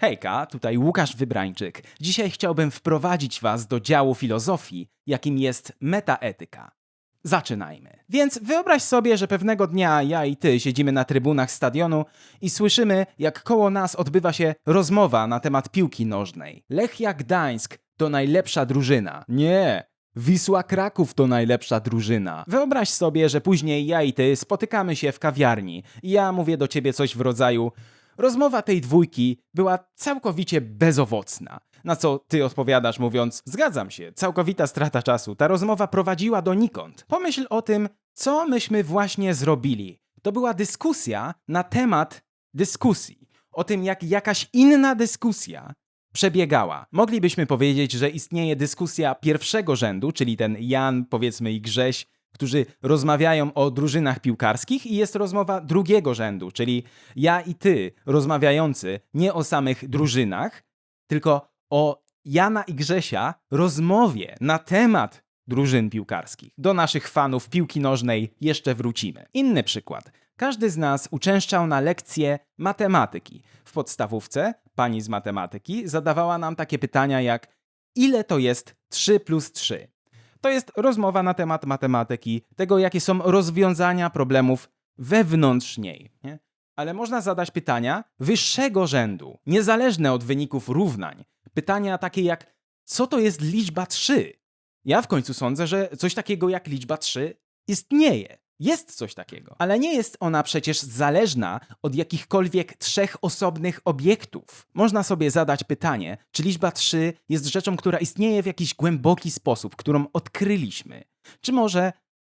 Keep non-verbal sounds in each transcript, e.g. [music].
Hejka, tutaj Łukasz Wybrańczyk. Dzisiaj chciałbym wprowadzić Was do działu filozofii, jakim jest metaetyka. Zaczynajmy. Więc wyobraź sobie, że pewnego dnia ja i ty siedzimy na trybunach stadionu i słyszymy, jak koło nas odbywa się rozmowa na temat piłki nożnej. Lechia Gdańsk to najlepsza drużyna. Nie, Wisła Kraków to najlepsza drużyna. Wyobraź sobie, że później ja i ty spotykamy się w kawiarni ja mówię do ciebie coś w rodzaju Rozmowa tej dwójki była całkowicie bezowocna. Na co ty odpowiadasz mówiąc: Zgadzam się, całkowita strata czasu. Ta rozmowa prowadziła donikąd. Pomyśl o tym, co myśmy właśnie zrobili. To była dyskusja na temat dyskusji. O tym, jak jakaś inna dyskusja przebiegała. Moglibyśmy powiedzieć, że istnieje dyskusja pierwszego rzędu, czyli ten Jan, powiedzmy i Grześ, którzy rozmawiają o drużynach piłkarskich i jest rozmowa drugiego rzędu, czyli ja i ty rozmawiający nie o samych drużynach, tylko o Jana i Grzesia rozmowie na temat drużyn piłkarskich. Do naszych fanów piłki nożnej jeszcze wrócimy. Inny przykład. Każdy z nas uczęszczał na lekcje matematyki. W podstawówce pani z matematyki zadawała nam takie pytania jak ile to jest 3 plus 3? To jest rozmowa na temat matematyki, tego jakie są rozwiązania problemów wewnątrz niej. Nie? Ale można zadać pytania wyższego rzędu, niezależne od wyników równań. Pytania takie jak co to jest liczba 3? Ja w końcu sądzę, że coś takiego jak liczba 3 istnieje. Jest coś takiego, ale nie jest ona przecież zależna od jakichkolwiek trzech osobnych obiektów. Można sobie zadać pytanie, czy liczba 3 jest rzeczą, która istnieje w jakiś głęboki sposób, którą odkryliśmy. Czy może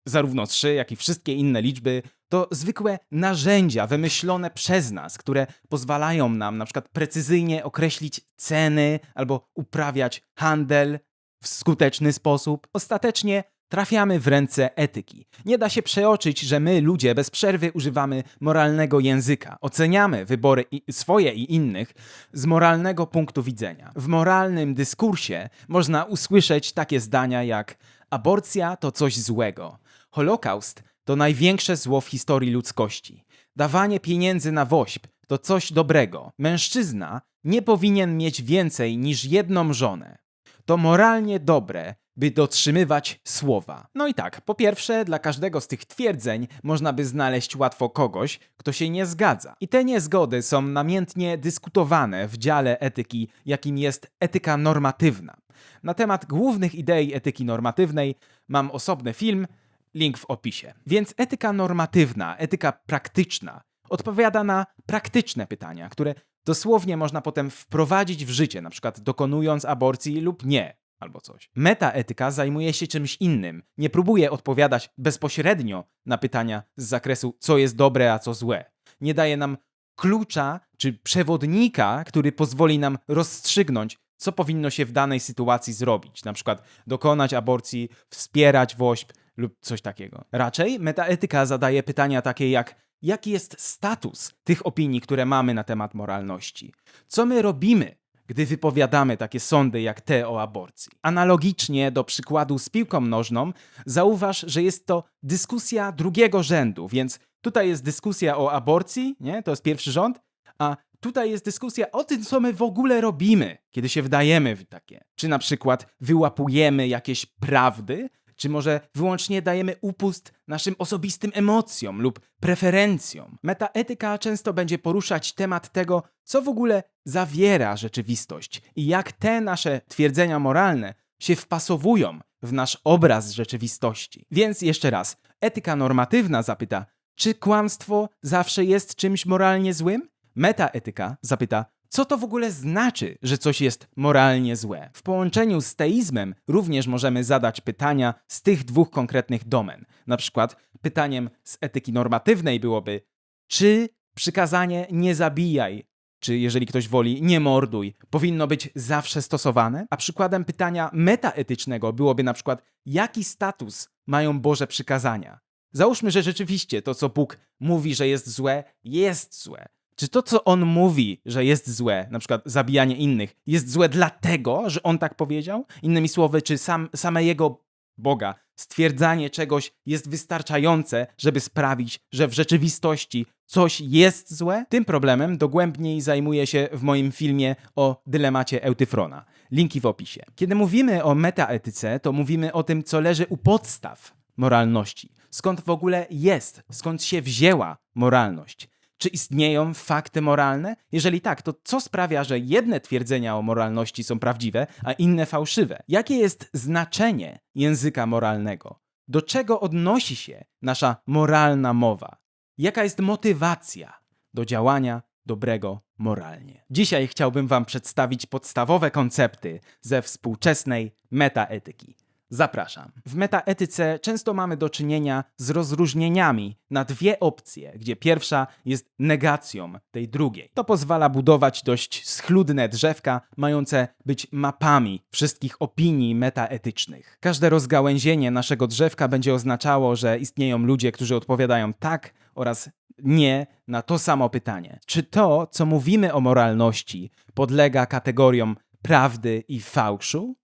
zarówno 3, jak i wszystkie inne liczby to zwykłe narzędzia wymyślone przez nas, które pozwalają nam na przykład precyzyjnie określić ceny albo uprawiać handel w skuteczny sposób. Ostatecznie trafiamy w ręce etyki. Nie da się przeoczyć, że my, ludzie, bez przerwy używamy moralnego języka. Oceniamy wybory i swoje i innych z moralnego punktu widzenia. W moralnym dyskursie można usłyszeć takie zdania jak aborcja to coś złego, Holokaust to największe zło w historii ludzkości, dawanie pieniędzy na woźb to coś dobrego, mężczyzna nie powinien mieć więcej niż jedną żonę. To moralnie dobre, by dotrzymywać słowa. No i tak, po pierwsze, dla każdego z tych twierdzeń można by znaleźć łatwo kogoś, kto się nie zgadza. I te niezgody są namiętnie dyskutowane w dziale etyki, jakim jest etyka normatywna. Na temat głównych idei etyki normatywnej mam osobny film, link w opisie. Więc etyka normatywna, etyka praktyczna odpowiada na praktyczne pytania, które dosłownie można potem wprowadzić w życie, na przykład dokonując aborcji lub nie albo coś. Metaetyka zajmuje się czymś innym. Nie próbuje odpowiadać bezpośrednio na pytania z zakresu, co jest dobre, a co złe. Nie daje nam klucza czy przewodnika, który pozwoli nam rozstrzygnąć, co powinno się w danej sytuacji zrobić. Na przykład dokonać aborcji, wspierać woźb lub coś takiego. Raczej metaetyka zadaje pytania takie jak jaki jest status tych opinii, które mamy na temat moralności? Co my robimy, gdy wypowiadamy takie sądy jak te o aborcji. Analogicznie do przykładu z piłką nożną, zauważ, że jest to dyskusja drugiego rzędu, więc tutaj jest dyskusja o aborcji, nie? to jest pierwszy rząd, a tutaj jest dyskusja o tym, co my w ogóle robimy, kiedy się wdajemy w takie. Czy na przykład wyłapujemy jakieś prawdy, czy może wyłącznie dajemy upust naszym osobistym emocjom lub preferencjom? Metaetyka często będzie poruszać temat tego, co w ogóle zawiera rzeczywistość i jak te nasze twierdzenia moralne się wpasowują w nasz obraz rzeczywistości. Więc jeszcze raz, etyka normatywna zapyta, czy kłamstwo zawsze jest czymś moralnie złym? Metaetyka zapyta, co to w ogóle znaczy, że coś jest moralnie złe? W połączeniu z teizmem również możemy zadać pytania z tych dwóch konkretnych domen. Na przykład pytaniem z etyki normatywnej byłoby, czy przykazanie nie zabijaj, czy jeżeli ktoś woli nie morduj, powinno być zawsze stosowane? A przykładem pytania metaetycznego byłoby na przykład, jaki status mają Boże przykazania? Załóżmy, że rzeczywiście to, co Bóg mówi, że jest złe, jest złe. Czy to, co on mówi, że jest złe, na przykład zabijanie innych, jest złe dlatego, że on tak powiedział? Innymi słowy, czy sam, same jego Boga, stwierdzanie czegoś jest wystarczające, żeby sprawić, że w rzeczywistości coś jest złe? Tym problemem dogłębniej zajmuję się w moim filmie o dylemacie Eutyfrona. Linki w opisie. Kiedy mówimy o metaetyce, to mówimy o tym, co leży u podstaw moralności. Skąd w ogóle jest, skąd się wzięła moralność. Czy istnieją fakty moralne? Jeżeli tak, to co sprawia, że jedne twierdzenia o moralności są prawdziwe, a inne fałszywe? Jakie jest znaczenie języka moralnego? Do czego odnosi się nasza moralna mowa? Jaka jest motywacja do działania dobrego moralnie? Dzisiaj chciałbym Wam przedstawić podstawowe koncepty ze współczesnej metaetyki. Zapraszam. W metaetyce często mamy do czynienia z rozróżnieniami na dwie opcje, gdzie pierwsza jest negacją tej drugiej. To pozwala budować dość schludne drzewka, mające być mapami wszystkich opinii metaetycznych. Każde rozgałęzienie naszego drzewka będzie oznaczało, że istnieją ludzie, którzy odpowiadają tak oraz nie na to samo pytanie. Czy to, co mówimy o moralności, podlega kategoriom prawdy i fałszu?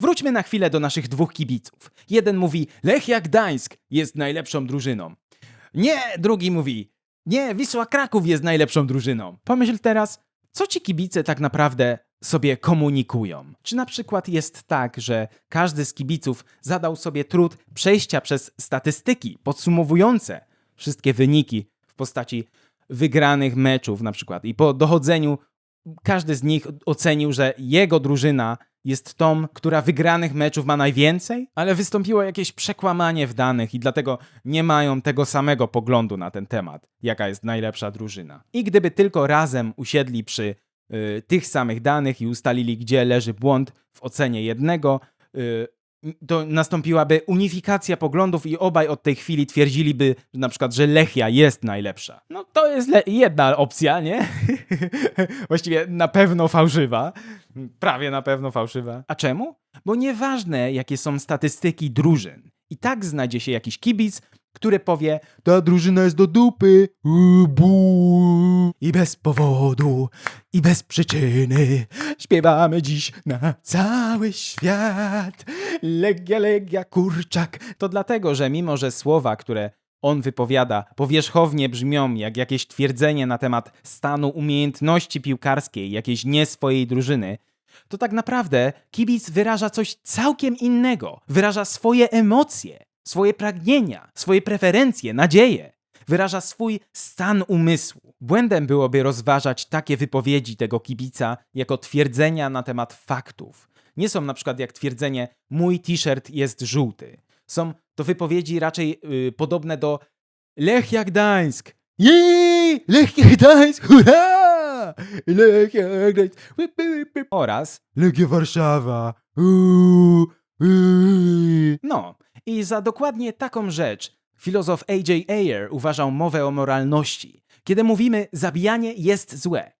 Wróćmy na chwilę do naszych dwóch kibiców. Jeden mówi, Lechia Gdańsk jest najlepszą drużyną. Nie, drugi mówi, nie, Wisła Kraków jest najlepszą drużyną. Pomyśl teraz, co ci kibice tak naprawdę sobie komunikują? Czy na przykład jest tak, że każdy z kibiców zadał sobie trud przejścia przez statystyki podsumowujące wszystkie wyniki w postaci wygranych meczów na przykład i po dochodzeniu każdy z nich ocenił, że jego drużyna jest tą, która wygranych meczów ma najwięcej, ale wystąpiło jakieś przekłamanie w danych i dlatego nie mają tego samego poglądu na ten temat, jaka jest najlepsza drużyna. I gdyby tylko razem usiedli przy y, tych samych danych i ustalili, gdzie leży błąd w ocenie jednego, y, to nastąpiłaby unifikacja poglądów i obaj od tej chwili twierdziliby na przykład, że Lechia jest najlepsza. No to jest jedna opcja, nie? [laughs] Właściwie na pewno fałszywa. Prawie na pewno fałszywa. A czemu? Bo nieważne, jakie są statystyki drużyn. I tak znajdzie się jakiś kibic, który powie ta drużyna jest do dupy. I bez powodu, i bez przyczyny śpiewamy dziś na cały świat. Legia, legia, kurczak. To dlatego, że mimo, że słowa, które on wypowiada, powierzchownie brzmią jak jakieś twierdzenie na temat stanu umiejętności piłkarskiej jakiejś nie swojej drużyny, to tak naprawdę kibic wyraża coś całkiem innego. Wyraża swoje emocje, swoje pragnienia, swoje preferencje, nadzieje. Wyraża swój stan umysłu. Błędem byłoby rozważać takie wypowiedzi tego kibica jako twierdzenia na temat faktów. Nie są na przykład jak twierdzenie mój t-shirt jest żółty. Są to wypowiedzi raczej y, podobne do Lechia Gdańsk. Jej! Lechia Gdańsk! Hurra! Lechia Gdańsk! Łyp, łyp, łyp. Oraz Legia Warszawa. Uuu, uuu. No, i za dokładnie taką rzecz filozof A.J. Ayer uważał mowę o moralności. Kiedy mówimy zabijanie jest złe,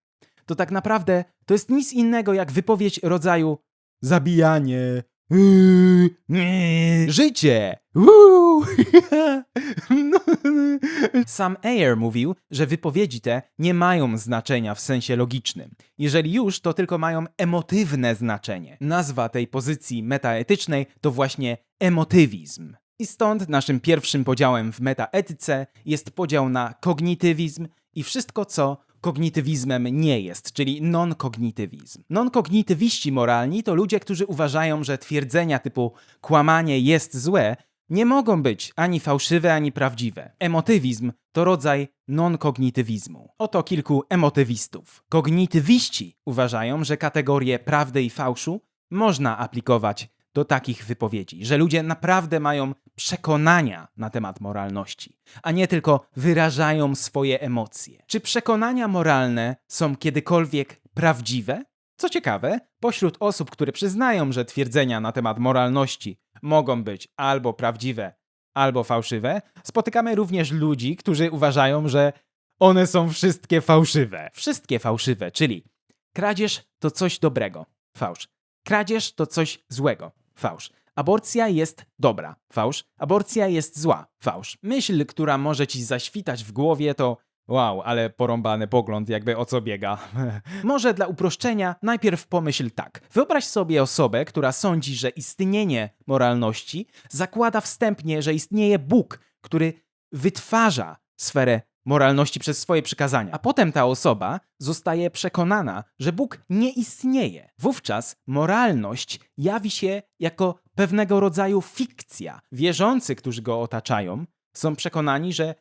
to tak naprawdę to jest nic innego jak wypowiedź rodzaju zabijanie, nie, życie. Uuu. No. [laughs] Sam Ayer mówił, że wypowiedzi te nie mają znaczenia w sensie logicznym. Jeżeli już, to tylko mają emotywne znaczenie. Nazwa tej pozycji metaetycznej to właśnie emotywizm. I stąd naszym pierwszym podziałem w metaetyce jest podział na kognitywizm i wszystko, co kognitywizmem nie jest, czyli non-kognitywizm. Non-kognitywiści moralni to ludzie, którzy uważają, że twierdzenia typu kłamanie jest złe nie mogą być ani fałszywe, ani prawdziwe. Emotywizm to rodzaj non-kognitywizmu. Oto kilku emotywistów. Kognitywiści uważają, że kategorie prawdy i fałszu można aplikować do takich wypowiedzi, że ludzie naprawdę mają przekonania na temat moralności, a nie tylko wyrażają swoje emocje. Czy przekonania moralne są kiedykolwiek prawdziwe? Co ciekawe, pośród osób, które przyznają, że twierdzenia na temat moralności mogą być albo prawdziwe, albo fałszywe, spotykamy również ludzi, którzy uważają, że one są wszystkie fałszywe. Wszystkie fałszywe, czyli kradzież to coś dobrego, fałsz. Kradzież to coś złego, fałsz. Aborcja jest dobra, fałsz. Aborcja jest zła, fałsz. Myśl, która może ci zaświtać w głowie to Wow, ale porąbany pogląd, jakby o co biega. [laughs] Może dla uproszczenia najpierw pomyśl tak. Wyobraź sobie osobę, która sądzi, że istnienie moralności zakłada wstępnie, że istnieje Bóg, który wytwarza sferę moralności przez swoje przykazania. A potem ta osoba zostaje przekonana, że Bóg nie istnieje. Wówczas moralność jawi się jako pewnego rodzaju fikcja. Wierzący, którzy go otaczają, są przekonani, że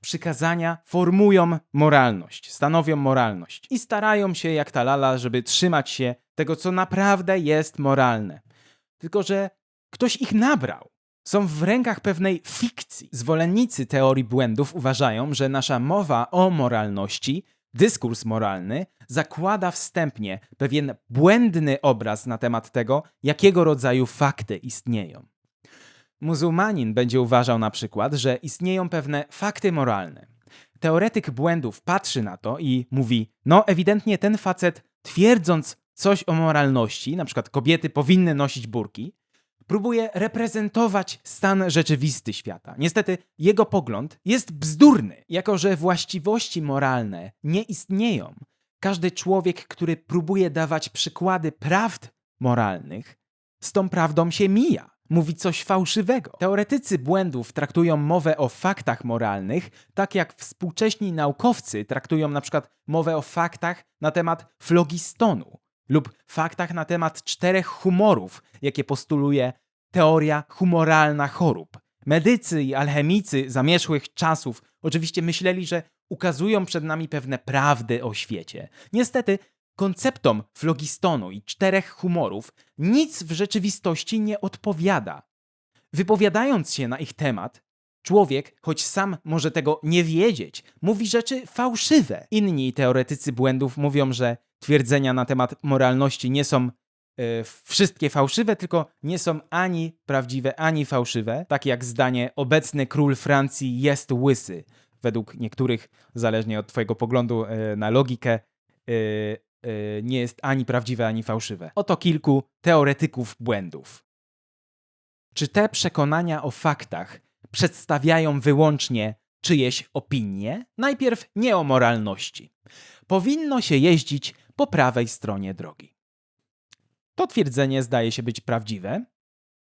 przykazania formują moralność, stanowią moralność i starają się jak ta lala, żeby trzymać się tego, co naprawdę jest moralne. Tylko, że ktoś ich nabrał. Są w rękach pewnej fikcji. Zwolennicy teorii błędów uważają, że nasza mowa o moralności, dyskurs moralny, zakłada wstępnie pewien błędny obraz na temat tego, jakiego rodzaju fakty istnieją. Muzułmanin będzie uważał na przykład, że istnieją pewne fakty moralne. Teoretyk błędów patrzy na to i mówi: No, ewidentnie ten facet, twierdząc coś o moralności, na przykład kobiety powinny nosić burki, próbuje reprezentować stan rzeczywisty świata. Niestety, jego pogląd jest bzdurny, jako że właściwości moralne nie istnieją. Każdy człowiek, który próbuje dawać przykłady prawd moralnych, z tą prawdą się mija mówi coś fałszywego. Teoretycy błędów traktują mowę o faktach moralnych, tak jak współcześni naukowcy traktują na przykład mowę o faktach na temat flogistonu lub faktach na temat czterech humorów, jakie postuluje teoria humoralna chorób. Medycy i alchemicy zamierzchłych czasów oczywiście myśleli, że ukazują przed nami pewne prawdy o świecie. Niestety konceptom flogistonu i czterech humorów nic w rzeczywistości nie odpowiada. Wypowiadając się na ich temat, człowiek, choć sam może tego nie wiedzieć, mówi rzeczy fałszywe. Inni teoretycy błędów mówią, że twierdzenia na temat moralności nie są wszystkie fałszywe, tylko nie są ani prawdziwe, ani fałszywe, tak jak zdanie obecny król Francji jest łysy. Według niektórych, zależnie od twojego poglądu e, na logikę, Y, nie jest ani prawdziwe, ani fałszywe. Oto kilku teoretyków błędów. Czy te przekonania o faktach przedstawiają wyłącznie czyjeś opinie? Najpierw nie o moralności. Powinno się jeździć po prawej stronie drogi. To twierdzenie zdaje się być prawdziwe.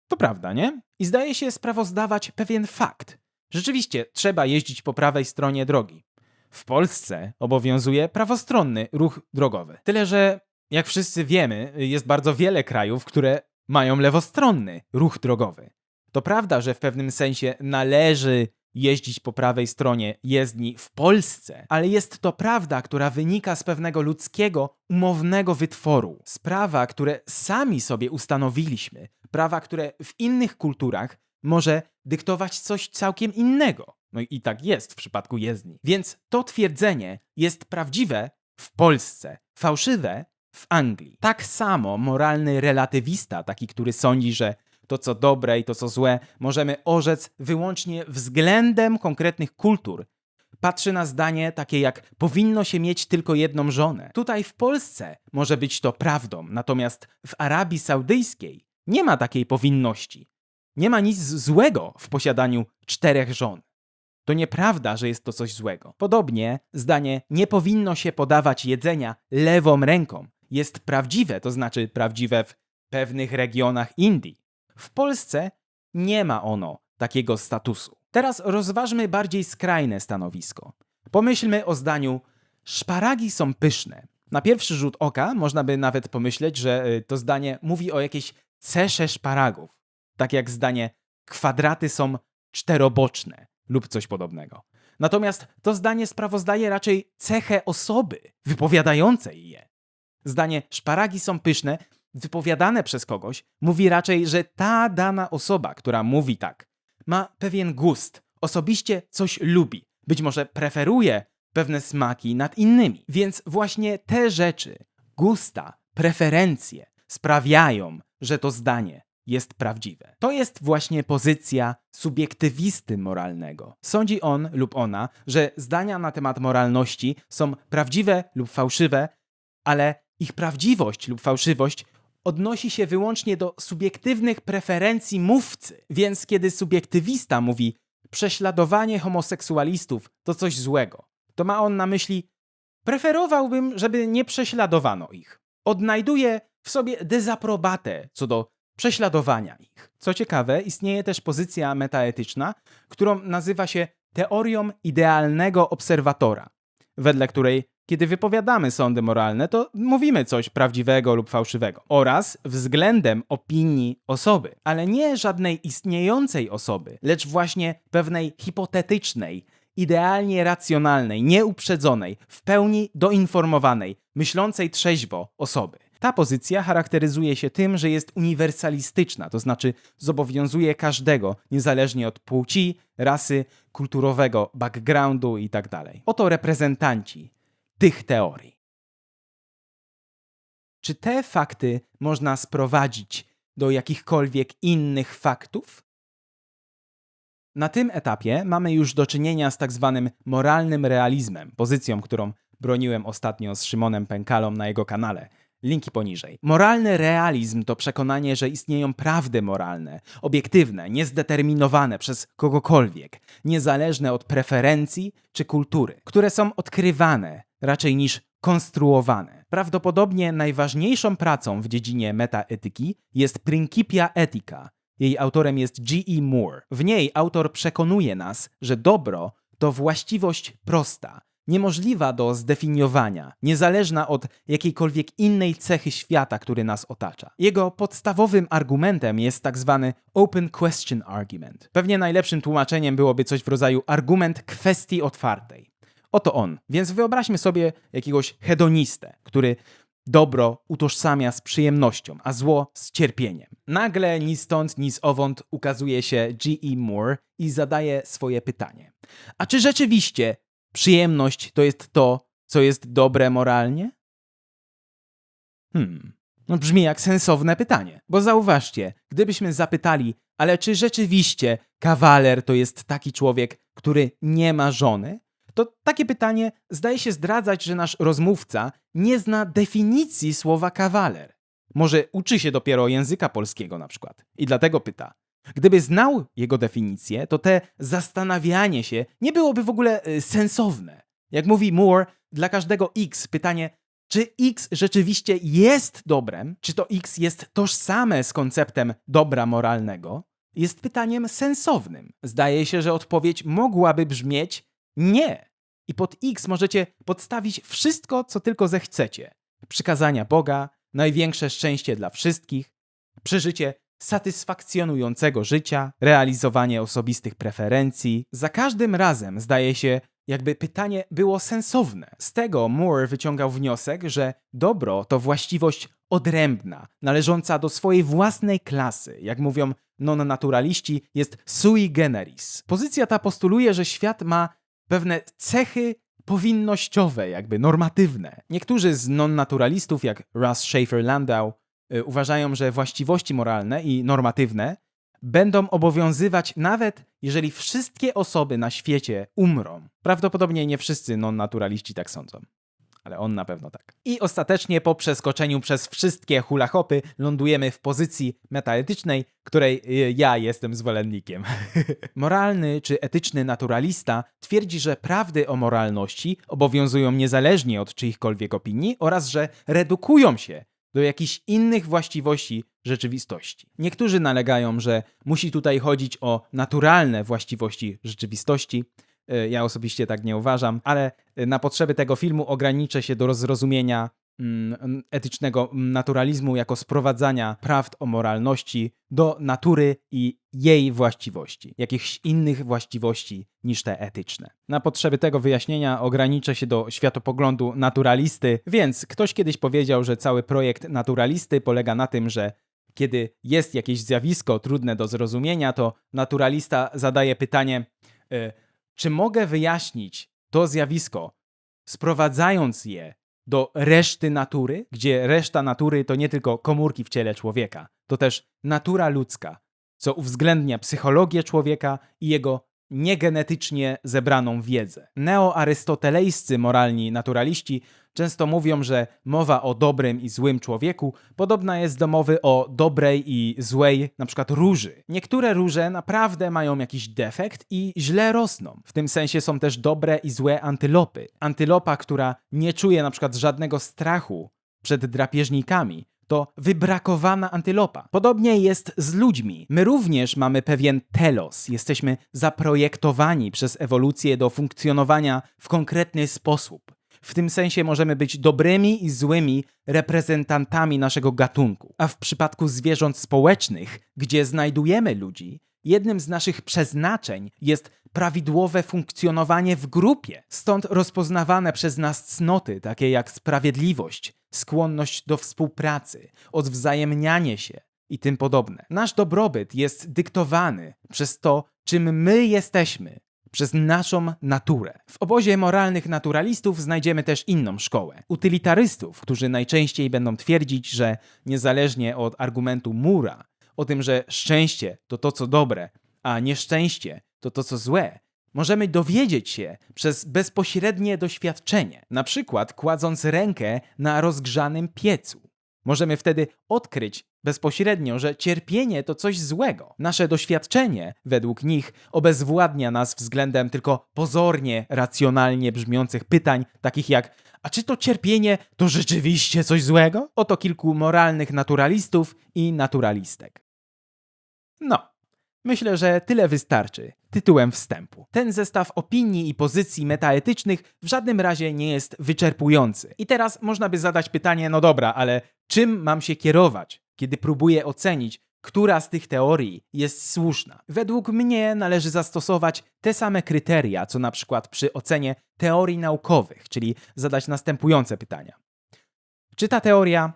To prawda, nie? I zdaje się sprawozdawać pewien fakt. Rzeczywiście trzeba jeździć po prawej stronie drogi. W Polsce obowiązuje prawostronny ruch drogowy. Tyle, że jak wszyscy wiemy, jest bardzo wiele krajów, które mają lewostronny ruch drogowy. To prawda, że w pewnym sensie należy jeździć po prawej stronie jezdni w Polsce, ale jest to prawda, która wynika z pewnego ludzkiego, umownego wytworu. Sprawa, które sami sobie ustanowiliśmy, prawa, które w innych kulturach może dyktować coś całkiem innego. No i tak jest w przypadku jezdni. Więc to twierdzenie jest prawdziwe w Polsce, fałszywe w Anglii. Tak samo moralny relatywista, taki, który sądzi, że to co dobre i to co złe możemy orzec wyłącznie względem konkretnych kultur, patrzy na zdanie takie jak powinno się mieć tylko jedną żonę. Tutaj w Polsce może być to prawdą, natomiast w Arabii Saudyjskiej nie ma takiej powinności. Nie ma nic złego w posiadaniu czterech żon. To nieprawda, że jest to coś złego. Podobnie zdanie nie powinno się podawać jedzenia lewą ręką jest prawdziwe, to znaczy prawdziwe w pewnych regionach Indii. W Polsce nie ma ono takiego statusu. Teraz rozważmy bardziej skrajne stanowisko. Pomyślmy o zdaniu szparagi są pyszne. Na pierwszy rzut oka można by nawet pomyśleć, że y, to zdanie mówi o jakiejś cesze szparagów. Tak jak zdanie kwadraty są czteroboczne lub coś podobnego. Natomiast to zdanie sprawozdaje raczej cechę osoby wypowiadającej je. Zdanie szparagi są pyszne, wypowiadane przez kogoś, mówi raczej, że ta dana osoba, która mówi tak, ma pewien gust, osobiście coś lubi, być może preferuje pewne smaki nad innymi. Więc właśnie te rzeczy, gusta, preferencje sprawiają, że to zdanie jest prawdziwe. To jest właśnie pozycja subiektywisty moralnego. Sądzi on lub ona, że zdania na temat moralności są prawdziwe lub fałszywe, ale ich prawdziwość lub fałszywość odnosi się wyłącznie do subiektywnych preferencji mówcy. Więc kiedy subiektywista mówi prześladowanie homoseksualistów to coś złego, to ma on na myśli preferowałbym, żeby nie prześladowano ich. Odnajduje w sobie dezaprobatę co do prześladowania ich. Co ciekawe, istnieje też pozycja metaetyczna, którą nazywa się teorią idealnego obserwatora, wedle której kiedy wypowiadamy sądy moralne, to mówimy coś prawdziwego lub fałszywego oraz względem opinii osoby, ale nie żadnej istniejącej osoby, lecz właśnie pewnej hipotetycznej, idealnie racjonalnej, nieuprzedzonej, w pełni doinformowanej, myślącej trzeźwo osoby. Ta pozycja charakteryzuje się tym, że jest uniwersalistyczna, to znaczy zobowiązuje każdego, niezależnie od płci, rasy, kulturowego backgroundu itd. Oto reprezentanci tych teorii. Czy te fakty można sprowadzić do jakichkolwiek innych faktów? Na tym etapie mamy już do czynienia z tak zwanym moralnym realizmem, pozycją, którą broniłem ostatnio z Szymonem Pękalą na jego kanale. Linki poniżej. Moralny realizm to przekonanie, że istnieją prawdy moralne, obiektywne, niezdeterminowane przez kogokolwiek, niezależne od preferencji czy kultury, które są odkrywane raczej niż konstruowane. Prawdopodobnie najważniejszą pracą w dziedzinie metaetyki jest Principia Ethica. Jej autorem jest G.E. Moore. W niej autor przekonuje nas, że dobro to właściwość prosta, niemożliwa do zdefiniowania, niezależna od jakiejkolwiek innej cechy świata, który nas otacza. Jego podstawowym argumentem jest tak zwany open question argument. Pewnie najlepszym tłumaczeniem byłoby coś w rodzaju argument kwestii otwartej. Oto on. Więc wyobraźmy sobie jakiegoś hedonistę, który dobro utożsamia z przyjemnością, a zło z cierpieniem. Nagle ni stąd, ni owąd ukazuje się G.E. Moore i zadaje swoje pytanie. A czy rzeczywiście przyjemność to jest to, co jest dobre moralnie? Hmm. No brzmi jak sensowne pytanie, bo zauważcie, gdybyśmy zapytali, ale czy rzeczywiście kawaler to jest taki człowiek, który nie ma żony, to takie pytanie zdaje się zdradzać, że nasz rozmówca nie zna definicji słowa kawaler. Może uczy się dopiero języka polskiego na przykład i dlatego pyta. Gdyby znał jego definicję, to te zastanawianie się nie byłoby w ogóle y, sensowne. Jak mówi Moore, dla każdego X pytanie, czy X rzeczywiście jest dobrem, czy to X jest tożsame z konceptem dobra moralnego, jest pytaniem sensownym. Zdaje się, że odpowiedź mogłaby brzmieć nie. I pod X możecie podstawić wszystko, co tylko zechcecie. Przykazania Boga, największe szczęście dla wszystkich, przeżycie satysfakcjonującego życia, realizowanie osobistych preferencji. Za każdym razem zdaje się, jakby pytanie było sensowne. Z tego Moore wyciągał wniosek, że dobro to właściwość odrębna, należąca do swojej własnej klasy. Jak mówią non-naturaliści, jest sui generis. Pozycja ta postuluje, że świat ma pewne cechy powinnościowe, jakby normatywne. Niektórzy z non-naturalistów, jak Russ Schaefer Landau, y, uważają, że właściwości moralne i normatywne będą obowiązywać nawet jeżeli wszystkie osoby na świecie umrą. Prawdopodobnie nie wszyscy non-naturaliści tak sądzą ale on na pewno tak. I ostatecznie po przeskoczeniu przez wszystkie hula hopy lądujemy w pozycji metaetycznej, której y, ja jestem zwolennikiem. [laughs] Moralny czy etyczny naturalista twierdzi, że prawdy o moralności obowiązują niezależnie od czyichkolwiek opinii oraz że redukują się do jakichś innych właściwości rzeczywistości. Niektórzy nalegają, że musi tutaj chodzić o naturalne właściwości rzeczywistości, ja osobiście tak nie uważam, ale e, na potrzeby tego filmu ograniczę się do zrozumienia mm, etycznego naturalizmu jako sprowadzania prawd o moralności do natury i jej właściwości, jakichś innych właściwości niż te etyczne. Na potrzeby tego wyjaśnienia ograniczę się do światopoglądu naturalisty, więc ktoś kiedyś powiedział, że cały projekt naturalisty polega na tym, że kiedy jest jakieś zjawisko trudne do zrozumienia, to naturalista zadaje pytanie, e, czy mogę wyjaśnić to zjawisko, sprowadzając je do reszty natury, gdzie reszta natury to nie tylko komórki w ciele człowieka, to też natura ludzka, co uwzględnia psychologię człowieka i jego niegenetycznie zebraną wiedzę. Neoarystotelejscy moralni naturaliści często mówią, że mowa o dobrym i złym człowieku podobna jest do mowy o dobrej i złej, na przykład róży. Niektóre róże naprawdę mają jakiś defekt i źle rosną. W tym sensie są też dobre i złe antylopy. Antylopa, która nie czuje na przykład żadnego strachu przed drapieżnikami, to wybrakowana antylopa. Podobnie jest z ludźmi. My również mamy pewien telos. Jesteśmy zaprojektowani przez ewolucję do funkcjonowania w konkretny sposób. W tym sensie możemy być dobrymi i złymi reprezentantami naszego gatunku. A w przypadku zwierząt społecznych, gdzie znajdujemy ludzi, jednym z naszych przeznaczeń jest prawidłowe funkcjonowanie w grupie. Stąd rozpoznawane przez nas cnoty, takie jak sprawiedliwość, skłonność do współpracy, odwzajemnianie się i tym podobne. Nasz dobrobyt jest dyktowany przez to, czym my jesteśmy, przez naszą naturę. W obozie moralnych naturalistów znajdziemy też inną szkołę. Utylitarystów, którzy najczęściej będą twierdzić, że niezależnie od argumentu Mura, o tym, że szczęście to to, co dobre, a nieszczęście to to, co złe, możemy dowiedzieć się przez bezpośrednie doświadczenie, na przykład kładąc rękę na rozgrzanym piecu. Możemy wtedy odkryć bezpośrednio, że cierpienie to coś złego. Nasze doświadczenie, według nich, obezwładnia nas względem tylko pozornie racjonalnie brzmiących pytań, takich jak: A czy to cierpienie to rzeczywiście coś złego? Oto kilku moralnych naturalistów i naturalistek. No, myślę, że tyle wystarczy tytułem wstępu. Ten zestaw opinii i pozycji metaetycznych w żadnym razie nie jest wyczerpujący. I teraz można by zadać pytanie: no dobra, ale czym mam się kierować, kiedy próbuję ocenić, która z tych teorii jest słuszna? Według mnie należy zastosować te same kryteria, co na przykład przy ocenie teorii naukowych, czyli zadać następujące pytania. Czy ta teoria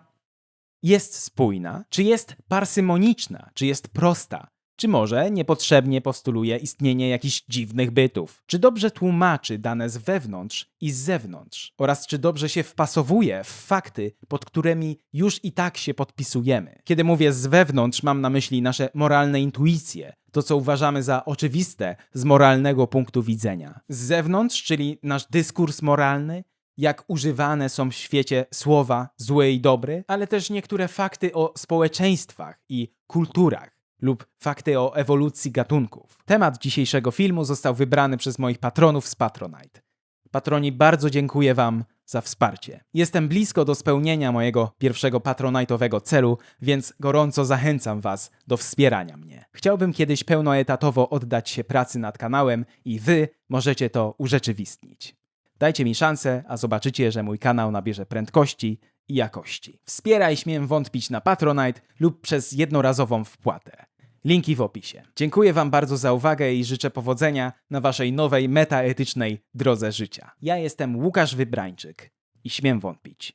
jest spójna, czy jest parsymoniczna, czy jest prosta, czy może niepotrzebnie postuluje istnienie jakichś dziwnych bytów, czy dobrze tłumaczy dane z wewnątrz i z zewnątrz, oraz czy dobrze się wpasowuje w fakty, pod którymi już i tak się podpisujemy. Kiedy mówię z wewnątrz, mam na myśli nasze moralne intuicje, to co uważamy za oczywiste z moralnego punktu widzenia. Z zewnątrz, czyli nasz dyskurs moralny, jak używane są w świecie słowa zły i dobry, ale też niektóre fakty o społeczeństwach i kulturach lub fakty o ewolucji gatunków. Temat dzisiejszego filmu został wybrany przez moich patronów z Patronite. Patroni, bardzo dziękuję Wam za wsparcie. Jestem blisko do spełnienia mojego pierwszego patronite'owego celu, więc gorąco zachęcam Was do wspierania mnie. Chciałbym kiedyś pełnoetatowo oddać się pracy nad kanałem i Wy możecie to urzeczywistnić. Dajcie mi szansę, a zobaczycie, że mój kanał nabierze prędkości i jakości. Wspieraj śmiem wątpić na Patronite lub przez jednorazową wpłatę. Linki w opisie. Dziękuję Wam bardzo za uwagę i życzę powodzenia na Waszej nowej metaetycznej drodze życia. Ja jestem Łukasz Wybrańczyk i śmiem wątpić.